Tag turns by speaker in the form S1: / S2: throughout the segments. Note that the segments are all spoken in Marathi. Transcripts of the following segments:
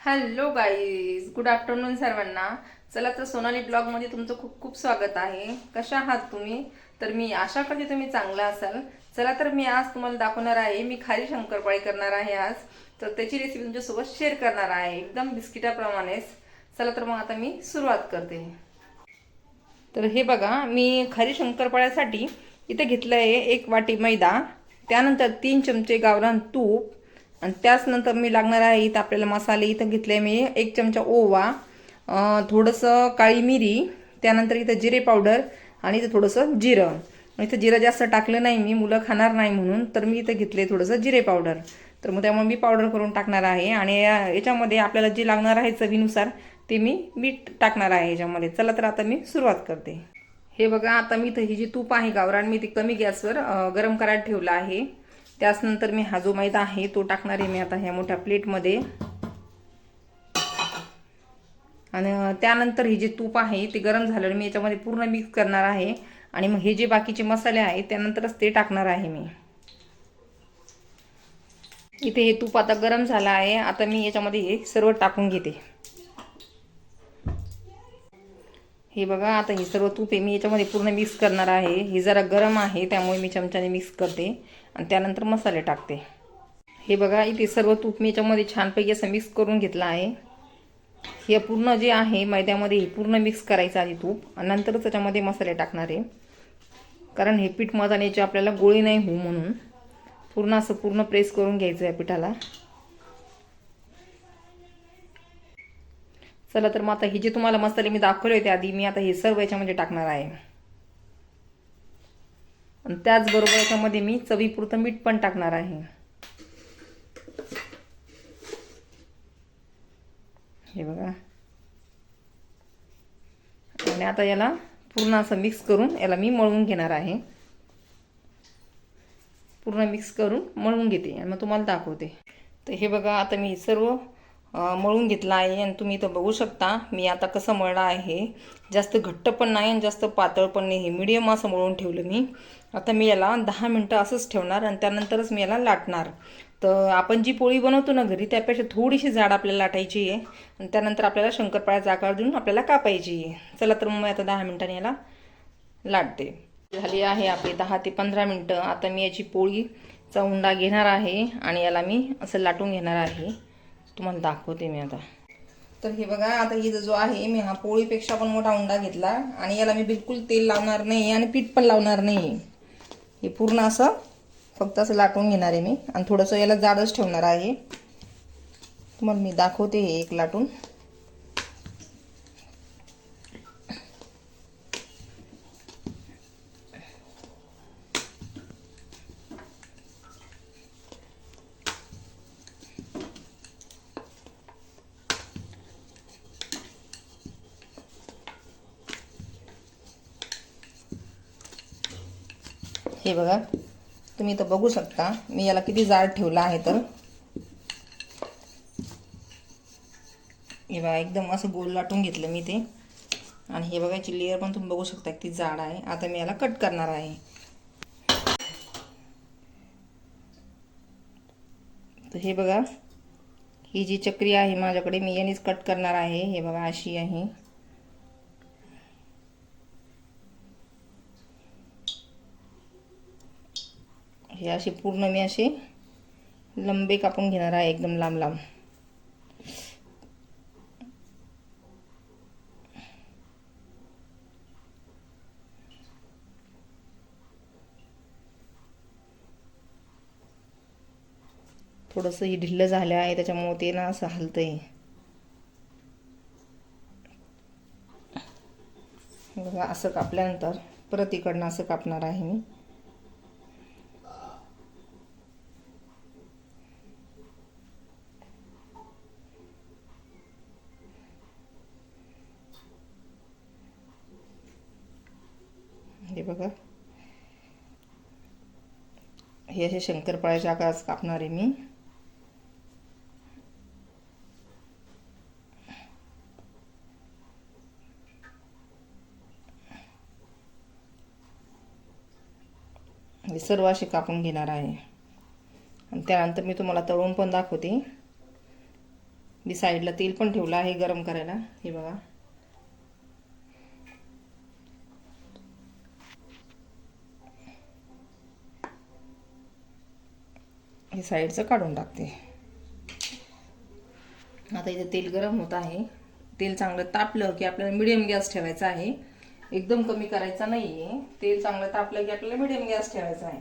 S1: हॅलो गाईज गुड आफ्टरनून सर्वांना. चला तर सोनाली ब्लॉगमध्ये तुमचं खूप खूप स्वागत आहे. कशा आहात तुम्ही? तर मी आशा करते तुम्ही चांगला असाल. चला तर मी आज तुम्हाला दाखवणार आहे मी खारी शंकरपाळी करणार आहे आज. तर त्याची रेसिपी तुमच्यासोबत शेअर करणार आहे एकदम बिस्किटाप्रमाणेच. चला तर मग आता मी सुरुवात करते. तर हे बघा मी खारी शंकरपाळ्यासाठी इथे घेतलं आहे एक वाटी मैदा त्यानंतर तीन चमचे गावरान तूप आणि त्याच नंतर मी लागणार आहे इथं आपल्याला मसाले इथं घेतले मी. एक चमचा ओवा थोडंसं काळी मिरी त्यानंतर इथं जिरे पावडर आणि इथं थोडंसं जिरं. इथं जिरं जास्त टाकलं नाही मी मुलं खाणार नाही म्हणून तर मी इथं घेतले थोडंसं जिरे पावडर. तर मग त्यामुळे मी पावडर करून टाकणार आहे आणि या- याच्यामध्ये आपल्याला जे लागणार आहे चवीनुसार ते मी मीठ टाकणार आहे याच्यामध्ये. चला तर आता मी सुरुवात करते. हे बघा आता मी इथं ही जी तूप आहे गावरान मी ती कमी गॅसवर गरम करायला ठेवलं आहे. त्याचनंतर मी हा जो मैदा आहे तो टाकणार आहे मी आता ह्या मोठ्या प्लेटमध्ये. आणि त्यानंतर हे जे तूप आहे ते गरम झालं मी याच्यामध्ये पूर्ण मिक्स करणार आहे. आणि मग हे जे बाकीचे मसाले आहेत त्यानंतरच ते टाकणार आहे मी. इथे हे तूप आता गरम झालं आहे. आता मी याच्यामध्ये हे सर्व टाकून घेते. हे बघा आता हे सर्व तूप आहे मी याच्यामध्ये पूर्ण मिक्स करणार आहे. हे जरा गरम आहे त्यामुळे मी चमच्याने मिक्स करते. आणि त्यानंतर मसाले टाकते. हे बघा इथे सर्व तूप मी याच्यामध्ये छानपैकी असं मिक्स करून घेतलं आहे. हे पूर्ण जे आहे मैद्यामध्ये हे पूर्ण मिक्स करायचं आधी तूप आणि नंतरच त्याच्यामध्ये मसाले टाकणार आहे. कारण हे पीठ मदाण्याचे आपल्याला गोळी नाही होऊ म्हणून. पूर्ण असं पूर्ण प्रेस करून घ्यायचं या पिठाला. चला तर मग आता हे जे तुम्हाला मसाले मी दाखवले होते आधी मी आता हे सर्व याच्यामध्ये टाकणार आहे. आणि त्याचबरोबर याच्यामध्ये मी चवीपुरतं मीठ पण टाकणार आहे. हे बघा. आणि आता याला पूर्ण असं मिक्स करून याला मी मळून घेणार आहे. पूर्ण मिक्स करून मळून घेते आणि मग तुम्हाला दाखवते. तर हे बघा आता मी सर्व मळून घेतलं आहे आणि तुम्ही इथं बघू शकता मी आता कसं मळलं आहे. जास्त घट्ट पण नाही आणि जास्त पातळ पण नाही. हे मिडियम असं मळून ठेवलं मी. आता मी याला दहा मिनटं असंच ठेवणार आणि त्यानंतरच मी याला लाटणार. तर आपण जी पोळी बनवतो ना घरी त्यापेक्षा थोडीशी जाड आपल्याला लाटायची आहे. आणि त्यानंतर आपल्याला शंकरपाळ्याचा आकार देऊन आपल्याला कापायची आहे. चला तर मग मी आता दहा मिनटांनी याला लाटते. झाली आहे आपली दहा ते पंधरा मिनटं. आता मी याची पोळीचा उंडा घेणार आहे आणि याला मी असं लाटून घेणार आहे. तुम्हाला दाखवते मी आता. तर हे बघा आता इथं जो आहे मी हा पोळीपेक्षा पण मोठा उंडा घेतला आणि याला मी बिलकुल तेल लावणार नाही आणि पीठ पण लावणार नाही. हे पूर्ण असं फक्त असं लाटून घेणार आहे मी आणि थोडंसं याला जाडच ठेवणार आहे. तुम्हाला मी दाखवते हे एक लाटून. हे बघा. तुम्ही इथं बघू शकता. मी याला किती जाड ठेवला आहे तर. हे बघा एकदम असं गोल लाटून घेतलं मी ते. आणि हे बघा याची लेअर पण तुम्ही बघू शकता किती जाड आहे. आता मी याला कट करणार आहे. तर हे बघा ही जी चक्री आहे माझ्याकडे मी यानेच कट करणार आहे. हे बघा अशी आहे. हे असे पूर्ण मी असे लंबे कापून घेणार आहे एकदम लांब लांब. थोडंसं ही ढिल्लं झालं आहे त्याच्यामुळे ते ना असं हलतंय. बघा असं कापल्यानंतर परत इकडनं असं कापणार आहे मी हे बघा. हे असे शंकरपाळ्याच्या आकारात कापणार आहे मी. हे सर्व असे कापून घेणार आहे. आणि त्यानंतर मी तुम्हाला तळून पण दाखवते. मी साईडला तेल पण ठेवलं आहे गरम करायला. हे बघा. हे साईडचं काढून टाकते. आता इथे तेल गरम होत आहे. तेल चांगलं तापलं की आपल्याला मिडियम गॅस ठेवायचा आहे. एकदम कमी करायचा नाही आहे तेल चांगलं तापलं की आपल्याला मिडियम गॅस ठेवायचा आहे.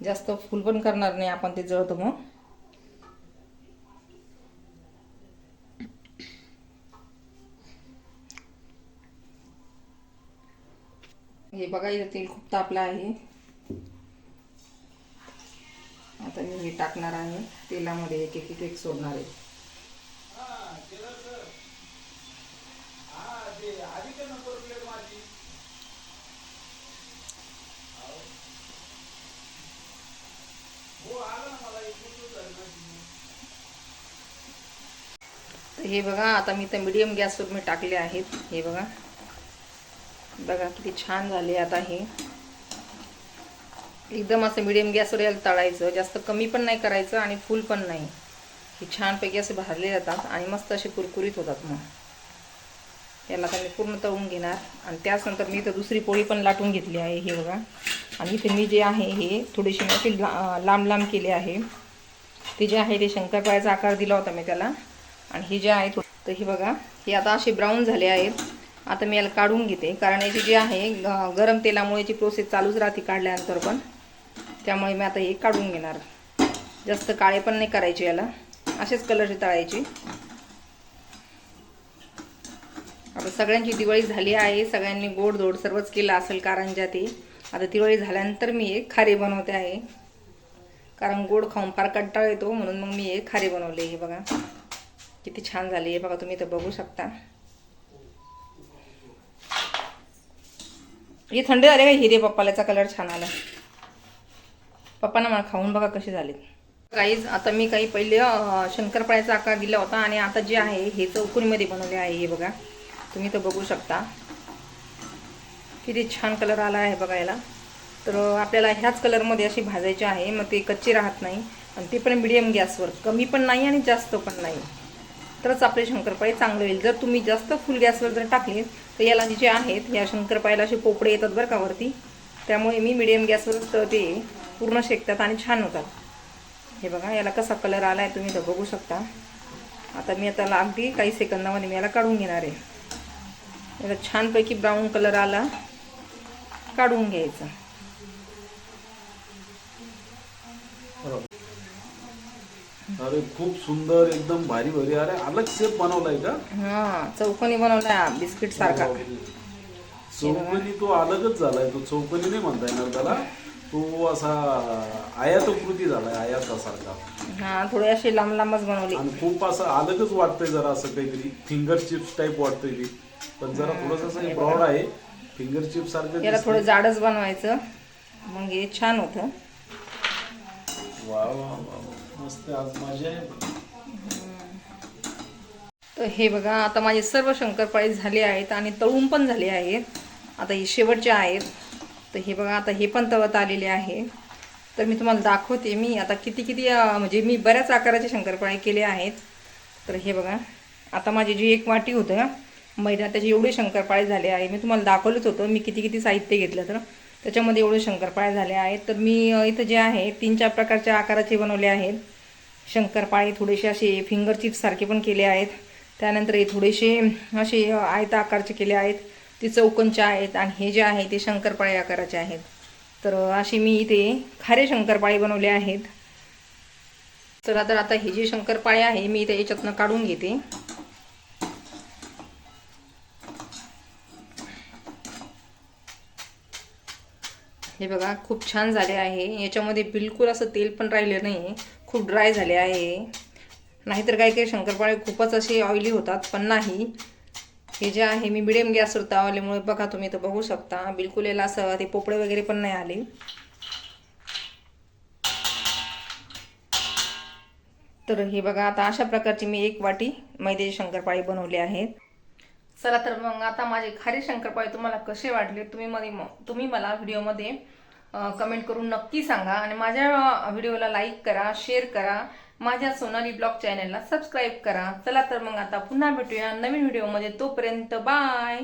S1: जास्त फुल पण करणार नाही आपण ते जळतो मग. हे बघा इथे तेल खूप तापलं आहे. आता मी हे टाकणार आहे. तेलामध्ये एक एक एक एक सोडणार आहे. तर हे बघा आता मी तर मीडियम गॅसवर मी टाकले आहेत. हे बघा. बघा किती छान झाले आता हे. एकदम असं मिडियम गॅसवर याला तळायचं. जास्त कमी पण नाही करायचं आणि फुल पण नाही. हे छानपैकी असे भाजले जातात आणि मस्त असे कुरकुरीत होतात मग. याला आता मी पूर्ण तळून घेणार. आणि त्याचनंतर मी इथं दुसरी पोळी पण लाटून घेतली आहे हे बघा. आणि इथे मी जे आहे हे थोडीशी मी अशी लांब लांब केले आहे. ते जे आहे ते शंकरपाळ्याचा आकार दिला होता मी त्याला. आणि हे जे आहे तर हे बघा हे आता असे ब्राऊन झाले आहेत. आता मी याला काढून घेते. कारण याची जी आहे गरम तेलामुळे याची प्रोसेस चालूच राहते काढल्यानंतर पण. त्यामुळे मी आता हे काढून घेणार. जास्त काळे पण नाही करायचे याला. असेच कलरची तळायची. आता सगळ्यांची दिवाळी झाली आहे. सगळ्यांनी गोड धोड सर्वच केला असेल कारंजा ते आता दिवाळी झाल्यानंतर मी एक खारे बनवते आहे. कारण गोड खाऊन फार कंटाळ येतो म्हणून मग मी एक खारे बनवले हे बघा. किती छान झाले हे बघा तुम्ही इथं बघू शकता. हे थंड झाले का हिरे पप्पाल्याचा कलर छान आला. पप्पांना मला खाऊन बघा कसे झाले काहीच आता मी काही पहिले शंकरपाळ्याचा आकार दिला होता आणि आता जे आहे हे चौकोनीमध्ये बनवले आहे हे बघा. तुम्ही तर बघू शकता. किती छान कलर आला आहे बघा याला तर आपल्याला ह्याच कलरमध्ये अशी भाजायची आहे मग ते कच्चे राहत नाही. आणि ते पण मिडियम गॅसवर कमी पण नाही आणि जास्त पण नाही. तरच आपले शंकरपाळे चांगले होईल. जर तुम्ही जास्त फुल गॅसवर जर टाकले तर याला जे आहेत या शंकरपाळ्याला असे पोपडे येतात बरं का वरती. त्यामुळे मी मिडियम गॅसवरच ते पूर्ण शेकतात आणि छान होतात. हे बघा याला कसा कलर आला आहे तुम्ही तर बघू शकता. आता मी आता अगदी काही सेकंदामध्ये मी याला काढून घेणार आहे. याला छानपैकी ब्राऊन कलर आला काढून घ्यायचा.
S2: अरे खूप सुंदर एकदम भारी भारी. अरे अलग शेप बनवलाय का?
S1: हा चौकोनी बनवला बिस्किट सारखा.
S2: चौकनी तो अलगच झालाय तो चौकनी नाही म्हणता येणार त्याला. तो असा आयातकृती झालाय आयातासारखा
S1: हा थोडे असे लांब लांबच बनवले.
S2: आणि खूप असं अलगच वाटतंय जरा असं काहीतरी फिंगर चिप्स टाईप वाटतंय ते. पण जरा थोडस असं ब्रॉड आहे. फिंगर चिप्स सारखं
S1: याला. थोडं जाडच बनवायचं. मग हे छान होतं.
S2: वा वा वा वा. मस्त आज मजा आहे.
S1: तर हे बघा आता माझे सर्व शंकरपाळे झाले आहेत आणि तळून पण झाले आहेत. आता हे शेवटचे आहेत. तर हे बघा आता हे पण तवत आलेले आहे. तर मी तुम्हाला दाखवते मी. आता किती किती म्हणजे मी बऱ्याच आकाराचे शंकरपाळे केले आहेत. तर हे बघा आता माझी जी एक वाटी होतं मैदा त्याचे एवढे शंकरपाळे झाले आहे. मी तुम्हाला दाखवलंच होतं मी किती किती साहित्य घेतलं तर. त्याच्यामध्ये एवढे शंकरपाळे झाले आहेत. तर मी इथं जे आहे तीन चार प्रकारच्या आकाराचे बनवले आहेत. शंकरपाळे थोडेसे असे फिंगर चिप्ससारखे पण केले आहेत. त्यानंतर हे थोडेसे असे आयता आकारचे केले आहेत. ते चौकोनचे आहेत आणि हे जे आहे ते शंकरपाळे आकाराचे आहेत. तर असे मी इथे खारे शंकरपाळे बनवले आहेत. चला तर आता हे जे शंकरपाळे आहे मी इथे याच्यातनं काढून घेते. हे बघा खूप छान झाले आहे. याच्यामध्ये बिलकुल असं तेल पण राहिलं नाही खूप ड्राय झाले आहे. नाहीतर काही काही शंकरपाळे खूपच असे ऑइली होतात पण नाही. हे जे आहे मी मिडियम गॅसवर तावल्यामुळे बघा तुम्ही तर बघू शकता. बिलकुल याला असं ते पोपळे वगैरे पण नाही आले. तर हे बघा आता अशा प्रकारची मी एक वाटी मैद्याची शंकरपाळी बनवली आहेत चला तर मग आता माझे खारी शंकरपाळी तुम्हाला कसे वाटले तुम्ही मध्ये तुम्ही मला व्हिडिओमध्ये कमेंट करून नक्की सांगा. आणि माझ्या व्हिडिओला लाईक करा शेअर करा. माझ्या सोनाली ब्लॉग चॅनलला सबस्क्राईब करा. चला तर मग आता पुन्हा भेटूया नवीन व्हिडिओमध्ये. तोपर्यंत बाय.